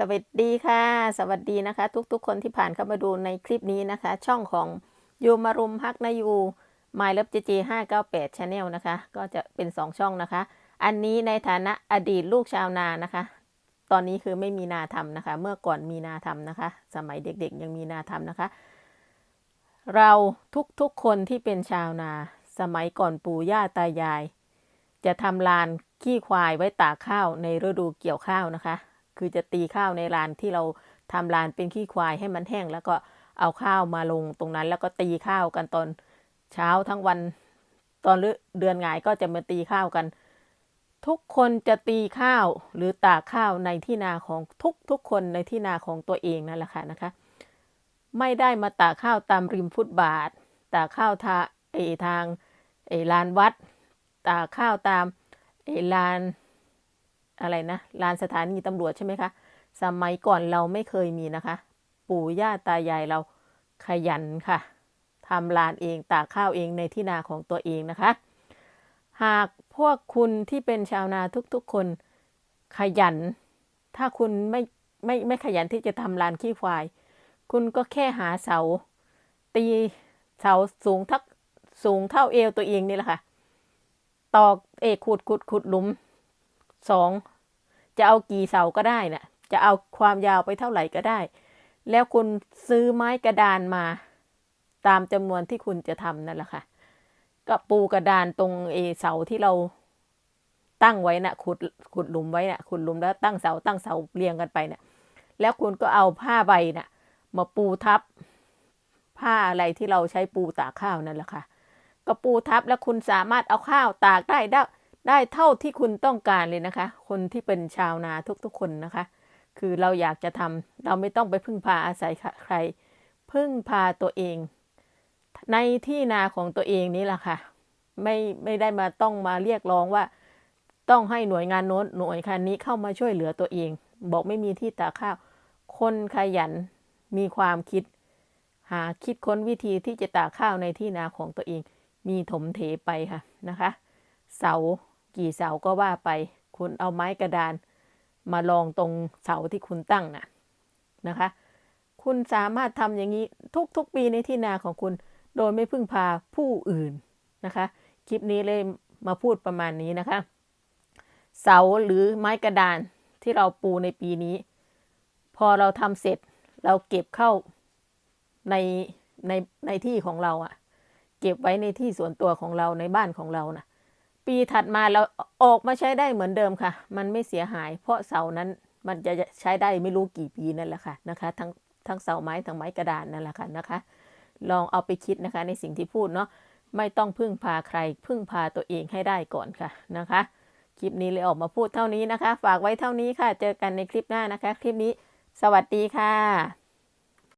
สวัสดีค่ะ สวัสดีนะคะ ทุกๆ คนที่ผ่านเข้ามาดูในคลิปนี้นะคะ ช่องของยูมารุมฮักนายู My Love JJ 598 Channel นลนะคะ ก็จะเป็น2ช่องนะคะ อันนี้ในฐานะอดีตลูกชาวนานะคะ ตอนนี้คือไม่มีนาทำนะคะ เมื่อก่อนมีนาทำนะคะ สมัยเด็กๆยังมีนาทำนะคะ เราทุกๆคนที่เป็นชาวนา สมัยก่อนปู่ย่าตายาย จะทำลานขี้ควายไว้ตากข้าวในฤดูเกี่ยวข้าวนะคะ คือจะตีข้าวในลานที่เราทำลานเป็นขี้ควายให้มันแห้ง แล้วก็เอาข้าวมาลงตรงนั้น แล้วก็ตีข้าวกันตอนเช้าทั้งวัน ตอนเดือนหงายก็จะมาตีข้าวกัน ทุกคนจะตีข้าวหรือตากข้าวในที่นาของทุกทุกคนในที่นาของตัวเองนั่นแหละค่ะนะคะ ไม่ได้มาตากข้าวตามริมฟุตบาท ตากข้าวทาเอทางเอลานวัด ตากข้าวตามเอลาน อะไรนะลานสถานีตำรวจใช่ไหมคะ สมัยก่อนเราไม่เคยมีนะคะ ปู่ย่าตายายเราขยันค่ะทำลานเองตากข้าวเองในที่นาของตัวเองนะคะ หากพวกคุณที่เป็นชาวนาทุกๆคนขยัน ถ้าคุณไม่ไม่ไม่ขยันที่จะทำลานขี้ควาย คุณก็แค่หาเสา ตีเสาสูงทักสูงเท่าเอวตัวเองนี่แหละค่ะ ตอกเอกขุดขุดขุดหลุมสอง จะเอากี่เสาก็ได้นะ่ะ จะเอาความยาวไปเท่าไหร่ก็ได้ แล้วคุณซื้อไม้กระดานมา ตามจำนวนที่คุณจะทำนั่นแหละค่ะ ก็ปูกระดานตรงเอเสาที่เราตั้งไว้นะ่ะขุดขุดหลุมไว้นะ่ะขุดหลุมแล้วตั้งเสาตั้งเสาเรียงกันไปนะ่ะ แล้วคุณก็เอาผ้าใบน่ะ มาปูทับ ผ้าอะไรที่เราใช้ปูตากข้าวนั่นแหละค่ะ ก็ปูทับแล้วคุณสามารถเอาข้าวตากได้ได้ ได้เท่าที่คุณต้องการเลยนะคะ คนที่เป็นชาวนาทุกๆคนนะคะ คือเราอยากจะทำเราไม่ต้องไปพึ่งพาอาศัยใคร พึ่งพาตัวเอง ในที่นาของตัวเองนี้แหละค่ะ ไม่ไม่ได้มาต้องมาเรียกร้องว่า ต้องให้หน่วยงานโน้นหน่วยงานนี้เข้ามาช่วยเหลือตัวเอง บอกไม่มีที่ตากข้าว คนขยันมีความคิด หาคิดค้นวิธีที่จะตากข้าวในที่นาของตัวเอง มีถมเถไปค่ะนะคะ เสา กี่เสาก็ว่าไป คุณเอาไม้กระดาน มาลองตรงเสาที่คุณตั้งน่ะนะคะ คุณสามารถทำอย่างนี้ทุกๆปีในที่นาของคุณ โดยไม่พึ่งพาผู้อื่นนะคะ คลิปนี้เลยมาพูดประมาณนี้นะคะ เสาหรือไม้กระดานที่เราปูในปีนี้ พอเราทำเสร็จเราเก็บเข้าในในในที่ของเราอะเก็บไว้ในที่ส่วนตัวของเราในบ้านของเราน่ะ ปีถัดมาเราออกมาใช้ได้เหมือนเดิมค่ะ มันไม่เสียหาย เพราะเสานั้นมันจะใช้ได้ไม่รู้กี่ปีนั่นแหละค่ะนะคะ ทั้งทั้งเสาไม้ทั้งไม้กระดานนั่นแหละค่ะนะคะ ลองเอาไปคิดนะคะในสิ่งที่พูดเนาะไม่ต้องพึ่งพาใคร พึ่งพาตัวเองให้ได้ก่อนค่ะนะคะ คลิปนี้เลยออกมาพูดเท่านี้นะคะ ฝากไว้เท่านี้ค่ะ เจอกันในคลิปหน้านะคะ คลิปนี้ สวัสดีค่ะ